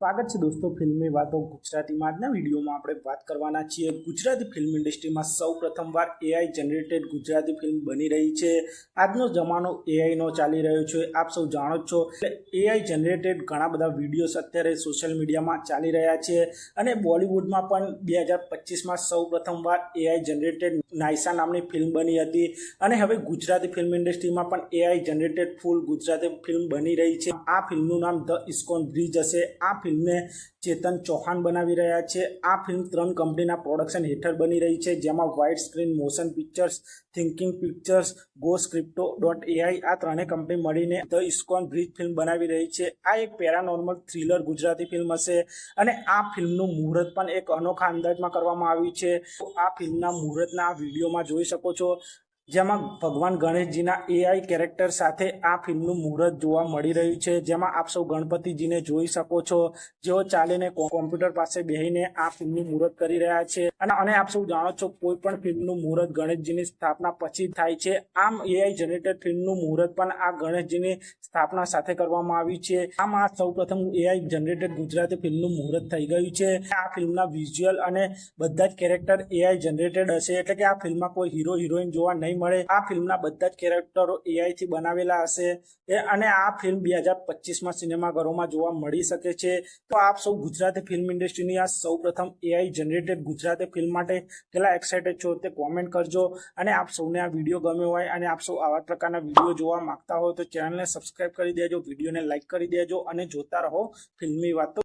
સ્વાગત છે દોસ્તો ફિલ્મી વાતો ગુજરાતીમાં. આજના વિડીયોમાં આપણે વાત કરવાના છીએ ગુજરાતી ફિલ્મ ઇન્ડસ્ટ્રીમાં સૌ પ્રથમવાર એઆઈ જનરેટેડ ગુજરાતી ફિલ્મ બની રહી છે. આજનો જમાનો એઆઈનો ચાલી રહ્યો છે. આપ સૌ જાણો જ છો. એઆઈ જનરેટેડ ઘણા બધા વિડીયોઝ અત્યારે સોશિયલ મીડિયામાં ચાલી રહ્યા છે. અને બોલિવૂડમાં પણ બે હજાર પચીસમાં સૌ પ્રથમવાર એઆઈ જનરેટેડ નાયસા નામની ફિલ્મ બની હતી. અને હવે ગુજરાતી ફિલ્મ ઇન્ડસ્ટ્રીમાં પણ AI generated full Gujarati film બની રહી છે. આ ફિલ્મનું નામ ધ ઇસ્કોન બ્રિજ હશે. આ ફિલ્મને ચેતન ચૌહાણ બનાવી રહ્યા છે. આ ફિલ્મ ત્રણ કંપનીના પ્રોડક્શન હેઠળ બની રહી છે, જેમાં white screen, motion pictures, thinking pictures, go scripto, dot AI આ ત્રણેય કંપની મળીને ધ ઇસ્કોન બ્રિજ ફિલ્મ બનાવી રહી છે. આ એક પેરાનોર્મલ થ્રિલર ગુજરાતી ફિલ્મ હશે અને આ ફિલ્મનું મુહૂર્ત પણ એક અનોખા અંદાજમાં કરવામાં આવ્યું છે. આ ફિલ્મના મુહૂર્તના વિડીયોમાં જોઈ શકો છો. જેમાં ભગવાન ગણેશજીના એઆઈ કેરેક્ટર સાથે આ ફિલ્મનું મુહૂર્ત જોવા મળી રહ્યું છે. જેમાં આપ સૌ ગણપતિજીને જોઈ શકો છો. જેઓ ચાલીને કોમ્પ્યુટર પાસે બેસીને આ ફિલ્મનું મુહૂર્ત કરી રહ્યા છે. અને અને આપ સૌ જાણો છો, કોઈ પણ ફિલ્મનું મુહૂર્ત ગણેશજીની સ્થાપના પછી થાય છે. આમ એઆઈ જનરેટેડ ફિલ્મનું મુહૂર્ત પણ આ ગણેશજીની સ્થાપના સાથે કરવામાં આવી છે. આમ આ સૌ પ્રથમ એઆઈ જનરેટેડ ગુજરાતી ફિલ્મનું મુહૂર્ત થઈ ગયું છે. આ ફિલ્મના વિઝ્યુઅલ અને બધા જ કેરેક્ટર એઆઈ જનરેટેડ હશે. એટલે કે આ ફિલ્મમાં કોઈ હીરો હિરોઈન જોવા નહીં મળે. આ ફિલ્મના બધા જ કેરેક્ટરો એઆઈ થી બનાવેલા હશે. અને આ ફિલ્મ બે હજાર પચીસમાં સિનેમાઘરોમાં જોવા મળી શકે છે. તો આપ સૌ ગુજરાતી ફિલ્મ ઇન્ડસ્ટ્રીની આ સૌ પ્રથમ એઆઈ જનરેટેડ ગુજરાતી ફિલ્મ માટે કેટલા એક્સાઇટેડ છો તે કોમેન્ટ કરજો. અને આપ સૌને આ વીડિયો ગમ્યો હોય અને આપ સૌ આવા પ્રકારના વીડિયો જોવા માંગતા હોય તો ચેનલને સબસ્ક્રાઇબ કરી દેજો વિડીયોને લાઇક કરી દેજો અને જોતા રહો ફિલ્મી વાતો.